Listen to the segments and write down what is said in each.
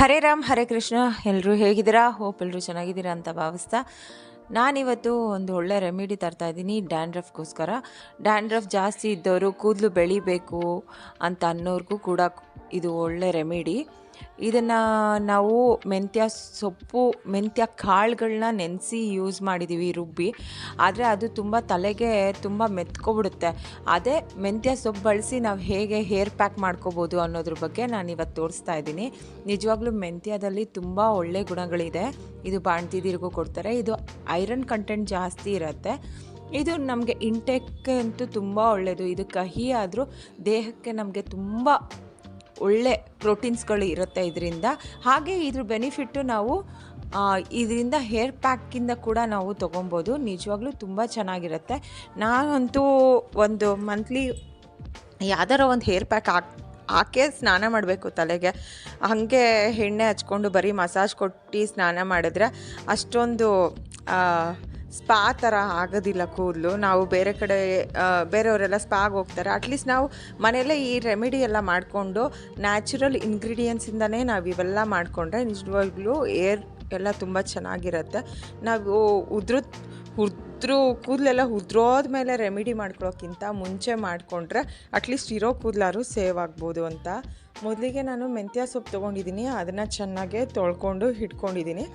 ಹರೇ ರಾಮ್, ಹರೇ ಕೃಷ್ಣ. ಎಲ್ಲರೂ ಹೇಗಿದ್ದೀರಾ? ಹೋಪ್ ಎಲ್ಲರೂ ಚೆನ್ನಾಗಿದ್ದೀರಾ ಅಂತ ಭಾವಿಸ್ತಾ. ನಾನಿವತ್ತು ಒಂದು ಒಳ್ಳೆ ರೆಮಿಡಿ ತರ್ತಾ ಇದ್ದೀನಿ ಡ್ಯಾಂಡ್ರಫ್ಗೋಸ್ಕರ ಡ್ಯಾಂಡ್ರಫ್ ಜಾಸ್ತಿ ಇದ್ದವರು ಕೂದಲು ಬೆಳಿಬೇಕು ಅಂತ ಅನ್ನೋರ್ಗೂ ಕೂಡ ಇದು ಒಳ್ಳೆ ರೆಮಿಡಿ. ಇದನ್ನು ನಾವು ಮೆಂತ್ಯ ಸೊಪ್ಪು, ಮೆಂತ್ಯ ಕಾಳುಗಳನ್ನ ನೆನೆಸಿ ಯೂಸ್ ಮಾಡಿದ್ದೀವಿ ರುಬ್ಬಿ. ಆದರೆ ಅದು ತುಂಬ ತಲೆಗೆ ತುಂಬ ಮೆತ್ಕೊಬಿಡುತ್ತೆ. ಅದೇ ಮೆಂತ್ಯ ಸೊಪ್ಪು ಬಳಸಿ ನಾವು ಹೇಗೆ ಹೇರ್ ಪ್ಯಾಕ್ ಮಾಡ್ಕೋಬೋದು ಅನ್ನೋದ್ರ ಬಗ್ಗೆ ನಾನು ಇವತ್ತು ತೋರಿಸ್ತಾ ಇದ್ದೀನಿ. ನಿಜವಾಗ್ಲೂ ಮೆಂತ್ಯದಲ್ಲಿ ತುಂಬ ಒಳ್ಳೆ ಗುಣಗಳಿದೆ. ಇದು ಬಾಣ್ತಿದಿರಿಗೂ ಕೊಡ್ತಾರೆ. ಇದು ಐರನ್ ಕಂಟೆಂಟ್ ಜಾಸ್ತಿ ಇರುತ್ತೆ. ಇದು ನಮಗೆ ಇಂಟೆಕ್ ಅಂತೂ ತುಂಬ ಒಳ್ಳೆಯದು ಇದು ಕಹಿ ಆದರೂ ದೇಹಕ್ಕೆ ನಮಗೆ ತುಂಬ ಒಳ್ಳೆ ಪ್ರೋಟೀನ್ಸ್ಗಳು ಇರುತ್ತೆ ಇದರಿಂದ. ಹಾಗೆ ಇದ್ರ ಬೆನಿಫಿಟ್ಟು ನಾವು ಇದರಿಂದ ಹೇರ್ ಪ್ಯಾಕಿಂದ ಕೂಡ ನಾವು ತೊಗೊಬೋದು. ನಿಜವಾಗ್ಲೂ ತುಂಬ ಚೆನ್ನಾಗಿರುತ್ತೆ. ನಾನಂತೂ ಒಂದು ಮಂತ್ಲಿ ಯಾವ್ದಾರ ಒಂದು ಹೇರ್ ಪ್ಯಾಕ್ ಹಾಕ್, ಹಾಕೇ ಸ್ನಾನ ಮಾಡಬೇಕು ತಲೆಗೆ. ಹಾಗೆ ಎಣ್ಣೆ ಹಚ್ಕೊಂಡು ಬರೀ ಮಸಾಜ್ ಕೊಟ್ಟು ಸ್ನಾನ ಮಾಡಿದ್ರೆ ಅಷ್ಟೊಂದು ಸ್ಪಾ ಥರ ಆಗೋದಿಲ್ಲ ಕೂದಲು. ನಾವು ಬೇರೆ ಕಡೆ ಬೇರೆಯವರೆಲ್ಲ ಸ್ಪಾಗೆ ಹೋಗ್ತಾರೆ. ಅಟ್ಲೀಸ್ಟ್ ನಾವು ಮನೆಯಲ್ಲೇ ಈ ರೆಮಿಡಿ ಎಲ್ಲ ಮಾಡಿಕೊಂಡು ನ್ಯಾಚುರಲ್ ಇಂಗ್ರೀಡಿಯೆಂಟ್ಸಿಂದನೇ ನಾವು ಇವೆಲ್ಲ ಮಾಡಿಕೊಂಡ್ರೆ ನಿಜವಾಗ್ಲೂ ಏರ್ ಎಲ್ಲ ತುಂಬ ಚೆನ್ನಾಗಿರುತ್ತೆ. ನಾವು ಉದ್ರ, ಉದ್ರು ಕೂದಲೆಲ್ಲ ಉದ್ರೋದ ಮೇಲೆ ರೆಮಿಡಿ ಮಾಡ್ಕೊಳ್ಳೋಕ್ಕಿಂತ ಮುಂಚೆ ಮಾಡಿಕೊಂಡ್ರೆ ಅಟ್ಲೀಸ್ಟ್ ಇರೋ ಕೂದಲಾರು ಸೇವ್ ಆಗ್ಬೋದು ಅಂತ. ಮೊದಲಿಗೆ ನಾನು ಮೆಂತ್ಯ ಸೊಪ್ಪು ತೊಗೊಂಡಿದ್ದೀನಿ. ಅದನ್ನು ಚೆನ್ನಾಗೆ ತೊಳ್ಕೊಂಡು ಇಟ್ಕೊಂಡಿದ್ದೀನಿ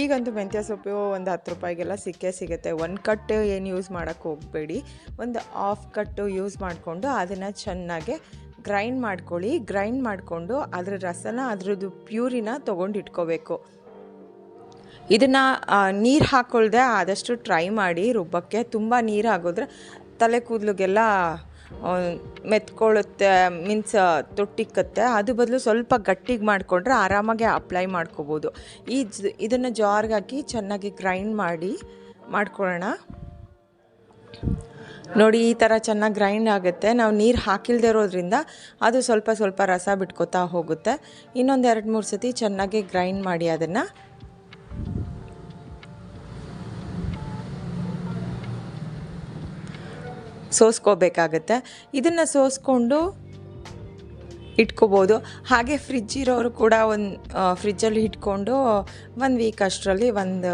ಈಗಂತೂ ಮೆಂತ್ಯ ಸೊಪ್ಪು ಒಂದು ಹತ್ತು ರೂಪಾಯಿಗೆಲ್ಲ ಸಿಕ್ಕೇ ಸಿಗುತ್ತೆ. ಒಂದು ಕಟ್ಟು ಏನು ಯೂಸ್ ಮಾಡೋಕ್ಕೆ ಹೋಗಬೇಡಿ. ಒಂದು ಆಫ್ ಕಟ್ಟು ಯೂಸ್ ಮಾಡಿಕೊಂಡು ಅದನ್ನು ಚೆನ್ನಾಗೆ ಗ್ರೈಂಡ್ ಮಾಡ್ಕೊಳ್ಳಿ. ಗ್ರೈಂಡ್ ಮಾಡಿಕೊಂಡು ಅದರ ರಸನ, ಅದರದ್ದು ಪ್ಯೂರಿನ ತೊಗೊಂಡು ಇಟ್ಕೋಬೇಕು. ಇದನ್ನು ನೀರು ಹಾಕ್ಕೊಳ್ದೆ ಆದಷ್ಟು ಟ್ರೈ ಮಾಡಿ, ರುಬ್ಬಕ್ಕೆ. ತುಂಬ ನೀರು ಆಗೋದ್ರೆ ತಲೆ ಕೂದಲಿಗೆಲ್ಲ ಮೆತ್ಕೊಳ್ಳುತ್ತೆ, ಮೀನ್ಸ್, ತೊಟ್ಟಿಕ್ಕತ್ತೆ. ಅದು ಬದಲು ಸ್ವಲ್ಪ ಗಟ್ಟಿಗೆ ಮಾಡಿಕೊಂಡ್ರೆ ಆರಾಮಾಗಿ ಅಪ್ಲೈ ಮಾಡ್ಕೋಬೋದು. ಈ ಇದನ್ನು ಜಾರ್ಗೆ ಹಾಕಿ ಚೆನ್ನಾಗಿ ಗ್ರೈಂಡ್ ಮಾಡಿ ಮಾಡ್ಕೊಳ್ಳೋಣ. ನೋಡಿ, ಈ ಥರ ಚೆನ್ನಾಗಿ ಗ್ರೈಂಡ್ ಆಗುತ್ತೆ. ನಾವು ನೀರು ಹಾಕಿಲ್ದೇ ಇರೋದ್ರಿಂದ ಅದು ಸ್ವಲ್ಪ ಸ್ವಲ್ಪ ರಸ ಬಿಟ್ಕೋತಾ ಹೋಗುತ್ತೆ. ಇನ್ನೊಂದು ಎರಡು ಮೂರು ಸತಿ ಚೆನ್ನಾಗಿ ಗ್ರೈಂಡ್ ಮಾಡಿ ಅದನ್ನು. ಸೋಸ್ಕೋಬೇಕಾಗತ್ತೆ. ಇದನ್ನು ಸೋಸ್ಕೊಂಡು ಇಟ್ಕೋಬೋದು. ಹಾಗೆ ಫ್ರಿಜ್ ಇರೋರು ಕೂಡ ಒಂದು ಫ್ರಿಜ್ಜಲ್ಲಿ ಇಟ್ಕೊಂಡು ಒಂದು ವೀಕ್ ಅಷ್ಟರಲ್ಲಿ ಒಂದು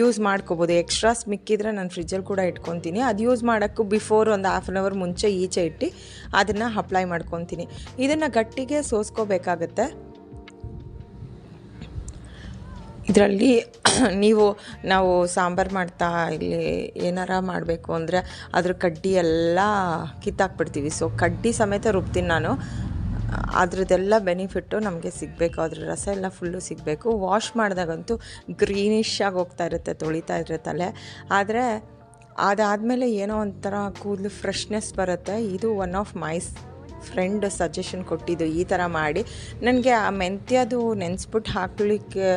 ಯೂಸ್ ಮಾಡ್ಕೋಬೋದು. ಎಕ್ಸ್ಟ್ರಾಸ್ ಮಿಕ್ಕಿದ್ರೆ ನಾನು ಫ್ರಿಜ್ಜಲ್ಲಿ ಕೂಡ ಇಟ್ಕೊತೀನಿ. ಅದು ಯೂಸ್ ಮಾಡೋಕ್ಕೂ ಬಿಫೋರ್ ಒಂದು ಹಾಫ್ ಆನ್ ಅವರ್ ಮುಂಚೆ ಈಚೆ ಇಟ್ಟು ಅದನ್ನು ಅಪ್ಲೈ ಮಾಡ್ಕೊತೀನಿ. ಇದನ್ನು ಗಟ್ಟಿಗೆ ಸೋಸ್ಕೋಬೇಕಾಗತ್ತೆ. ಇದರಲ್ಲಿ ನೀವು, ನಾವು ಸಾಂಬಾರು ಮಾಡ್ತಾ ಇಲ್ಲಿ ಏನಾರ ಮಾಡಬೇಕು ಅಂದರೆ ಅದ್ರ ಕಡ್ಡಿ ಎಲ್ಲ ಕಿತ್ತಾಕ್ಬಿಡ್ತೀವಿ. ಸೊ ಕಡ್ಡಿ ಸಮೇತ ರುಬ್ತೀನಿ ನಾನು. ಅದರದ್ದೆಲ್ಲ ಬೆನಿಫಿಟ್ಟು ನಮಗೆ ಸಿಗಬೇಕು. ಅದ್ರ ರಸ ಎಲ್ಲ ಫುಲ್ಲು ಸಿಗಬೇಕು. ವಾಶ್ ಮಾಡಿದಾಗಂತೂ ಗ್ರೀನಿಶ್ ಆಗಿ ಹೋಗ್ತಾ ಇರುತ್ತೆ, ತೊಳಿತಾ ಇದ್ರೆ ತಲೆ. ಆದರೆ, ಅದಾದಮೇಲೆ ಏನೋ ಒಂಥರ ಕೂದಲು ಫ್ರೆಶ್ನೆಸ್ ಬರುತ್ತೆ. ಇದು one of my friend suggestion ಕೊಟ್ಟಿದ್ದು ಈ ಥರ ಮಾಡಿ. ನನಗೆ ಆ ಮೆಂತ್ಯದು ನೆನೆಸ್ಬಿಟ್ಟು ಹಾಕ್ಲಿಕ್ಕೆ,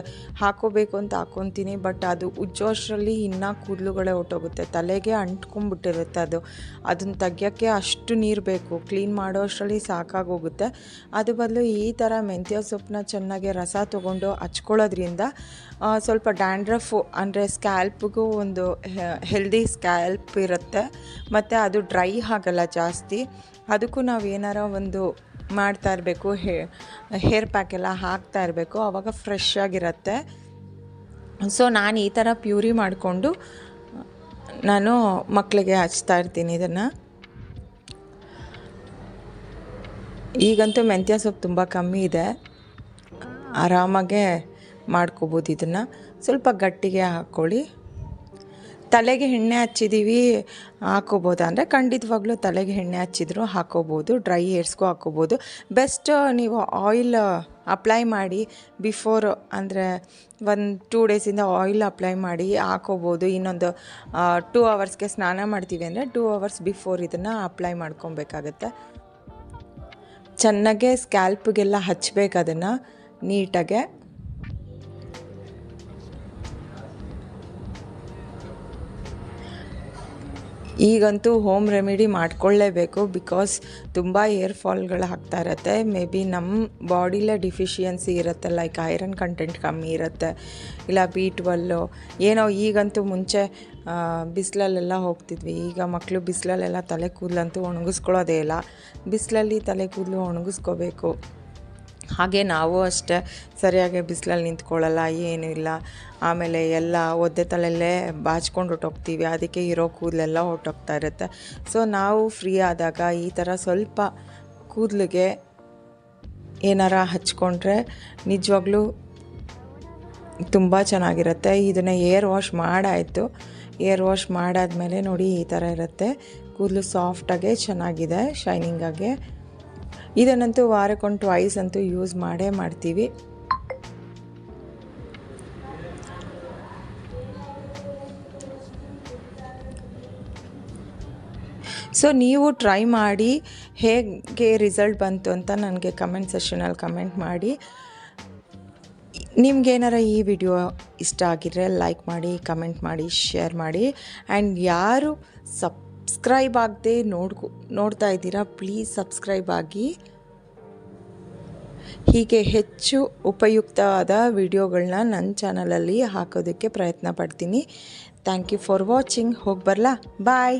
ಹಾಕೋಬೇಕು ಅಂತ ಹಾಕ್ಕೊತೀನಿ ಬಟ್ ಅದು ಉಜ್ಜೋಷ್ಟರಲ್ಲಿ ಇನ್ನೂ ಕೂದಲುಗಳೇ ಹೊಟ್ಟೋಗುತ್ತೆ ತಲೆಗೆ ಅಂಟ್ಕೊಂಡ್ಬಿಟ್ಟಿರುತ್ತೆ ಅದು. ಅದನ್ನು ತೆಗಿಯೋಕ್ಕೆ ಅಷ್ಟು ನೀರು ಬೇಕು. ಕ್ಲೀನ್ ಮಾಡೋ ಅಷ್ಟರಲ್ಲಿ ಸಾಕಾಗೋಗುತ್ತೆ. ಅದು ಬದಲು ಈ ಥರ ಮೆಂತ್ಯ ಸೊಪ್ಪನ್ನ ಚೆನ್ನಾಗಿ ರಸ ತೊಗೊಂಡು ಹಚ್ಕೊಳ್ಳೋದ್ರಿಂದ ಸ್ವಲ್ಪ ಡ್ಯಾಂಡ್ರಫು ಅಂದರೆ ಸ್ಕ್ಯಾಲ್ಪ್ಗೂ ಒಂದು ಹೆಲ್ದಿ ಸ್ಕ್ಯಾಲ್ಪ್ ಇರುತ್ತೆ. ಮತ್ತು ಅದು ಡ್ರೈ ಆಗಲ್ಲ ಜಾಸ್ತಿ. ಅದಕ್ಕೂ ನಾವು ಏನಾರ ಒಂದು ಮಾಡ್ತಾ ಇರಬೇಕು ಹೇರ್ ಪ್ಯಾಕ್ ಎಲ್ಲ ಹಾಕ್ತಾ ಇರಬೇಕು ಆವಾಗ ಫ್ರೆಶ್ ಆಗಿರುತ್ತೆ. ಸೊ ನಾನು ಈ ಥರ ಪ್ಯೂರಿ ಮಾಡಿಕೊಂಡು, ನಾನು ಮಕ್ಕಳಿಗೆ ಹಚ್ತಾ ಇರ್ತೀನಿ ಇದನ್ನು. ಈಗಂತೂ ಮೆಂತ್ಯ ಸೊಪ್ಪು ತುಂಬ ಕಮ್ಮಿ ಇದೆ. ಆರಾಮಾಗೆ ಮಾಡ್ಕೋಬೋದು ಇದನ್ನು. ಸ್ವಲ್ಪ ಗಟ್ಟಿಗೆ ಹಾಕ್ಕೊಳ್ಳಿ. ತಲೆಗೆ ಎಣ್ಣೆ ಹಚ್ಚಿದ್ದೀವಿ ಹಾಕೋಬೋದಾ. ಅಂದರೆ ಖಂಡಿತವಾಗ್ಲೂ ತಲೆಗೆ ಎಣ್ಣೆ ಹಚ್ಚಿದ್ರು ಹಾಕೋಬೋದು ಡ್ರೈ ಹೇರ್ಸ್ಗೂ ಹಾಕೋಬೋದು. ಬೆಸ್ಟ್ ನೀವು ಆಯಿಲ್ ಅಪ್ಲೈ ಮಾಡಿ ಬಿಫೋರ್ ಅಂದರೆ ಒಂದು ಟೂ ಡೇಸಿಂದ ಆಯಿಲ್ ಅಪ್ಲೈ ಮಾಡಿ ಹಾಕೋಬೋದು. ಇನ್ನೊಂದು ಟೂ ಅವರ್ಸ್ಗೆ ಸ್ನಾನ ಮಾಡ್ತೀವಿ ಅಂದರೆ ಟೂ ಅವರ್ಸ್ ಬಿಫೋರ್ ಇದನ್ನು ಅಪ್ಲೈ ಮಾಡ್ಕೊಬೇಕಾಗತ್ತೆ. ಚೆನ್ನಾಗೆ ಸ್ಕ್ಯಾಲ್ಪ್ಗೆಲ್ಲ ಹಚ್ಚಬೇಕು ಅದನ್ನು ನೀಟಾಗೆ. ಈಗಂತೂ ಹೋಮ್ ರೆಮಿಡಿ ಮಾಡ್ಕೊಳ್ಳೇಬೇಕು ಬಿಕಾಸ್ ತುಂಬ ಏರ್ ಫಾಲ್ಗಳು ಆಗ್ತಾ ಇರುತ್ತೆ. ಮೇ ಬಿ ನಮ್ಮ ಬಾಡಿಲೇ ಡಿಫಿಷಿಯನ್ಸಿ ಇರುತ್ತೆ ಲೈಕ್ ಐರನ್ ಕಂಟೆಂಟ್ ಕಮ್ಮಿ ಇರುತ್ತೆ, ಇಲ್ಲ ಬಿ ಟ್ವೆಲ್ಲು ಏನೋ ಈಗಂತೂ ಮುಂಚೆ ಬಿಸಿಲಲ್ಲೆಲ್ಲ ಹೋಗ್ತಿದ್ವಿ. ಈಗ ಮಕ್ಕಳು ಬಿಸಿಲಲ್ಲೆಲ್ಲ ತಲೆ ಕೂದಲಂತೂ ಒಣಗಿಸ್ಕೊಳ್ಳೋದೇ ಇಲ್ಲ. ಬಿಸಿಲಲ್ಲಿ ತಲೆ ಕೂದಲು ಒಣಗಿಸ್ಕೋಬೇಕು. ಹಾಗೆ ನಾವು ಅಷ್ಟೇ ಸರಿಯಾಗಿ ಬಿಸಿಲಲ್ಲಿ ನಿಂತ್ಕೊಳ್ಳಲ್ಲ, ಏನು ಇಲ್ಲ. ಆಮೇಲೆ ಎಲ್ಲ ಒದ್ದೆ ತಲೆಯಲ್ಲೇ ಬಾಚ್ಕೊಂಡು ಹೊಟ್ಟೋಗ್ತೀವಿ ಅದಕ್ಕೆ ಇರೋ ಕೂದಲೆಲ್ಲ ಹೊಟ್ಟೋಗ್ತಾ ಇರುತ್ತೆ. ಸೊ ನಾವು ಫ್ರೀ ಆದಾಗ ಈ ಥರ ಸ್ವಲ್ಪ ಕೂದಲಿಗೆ ಏನಾರ ಹಚ್ಕೊಂಡ್ರೆ ನಿಜವಾಗ್ಲೂ ತುಂಬ ಚೆನ್ನಾಗಿರುತ್ತೆ. ಇದನ್ನು ಏರ್ ವಾಶ್ ಮಾಡಾಯಿತು. ಏರ್ ವಾಶ್ ಮಾಡಾದ್ಮೇಲೆ ನೋಡಿ ಈ ಥರ ಇರುತ್ತೆ. ಕೂದಲು ಸಾಫ್ಟಾಗೆ ಚೆನ್ನಾಗಿದೆ ಶೈನಿಂಗಾಗೆ ಇದನ್ನಂತೂ ವಾರಕ್ಕೊಂದು ಟ್ವೈಸ್ ಅಂತೂ ಯೂಸ್ ಮಾಡೇ ಮಾಡ್ತೀವಿ. ಸೊ ನೀವು ಟ್ರೈ ಮಾಡಿ ಹೇಗೆ ರಿಸಲ್ಟ್ ಬಂತು ಅಂತ ನನಗೆ ಕಮೆಂಟ್ ಸೆಷನಲ್ಲಿ ಕಮೆಂಟ್ ಮಾಡಿ. ನಿಮ್ಗೇನಾರ ಈ ವಿಡಿಯೋ ಇಷ್ಟ ಆಗಿದ್ರೆ ಲೈಕ್ ಮಾಡಿ ಕಮೆಂಟ್ ಮಾಡಿ ಶೇರ್ ಮಾಡಿ. ಆ್ಯಂಡ್ ಯಾರು ಸಬ್ಸ್ಕ್ರೈಬ್ ಆಗದೆ ನೋಡ್ಕೊ ನೋಡ್ತಾ ಇದ್ದೀರಾ, ಪ್ಲೀಸ್ ಸಬ್ಸ್ಕ್ರೈಬ್ ಆಗಿ. ಹೀಗೆ ಹೆಚ್ಚು ಉಪಯುಕ್ತವಾದ ವಿಡಿಯೋಗಳನ್ನ ನನ್ನ ಚಾನಲಲ್ಲಿ ಹಾಕೋದಕ್ಕೆ ಪ್ರಯತ್ನ ಪಡ್ತೀನಿ. Thank you for watching. ಹೋಗಿ ಬರಲಾ? ಬಾಯ್.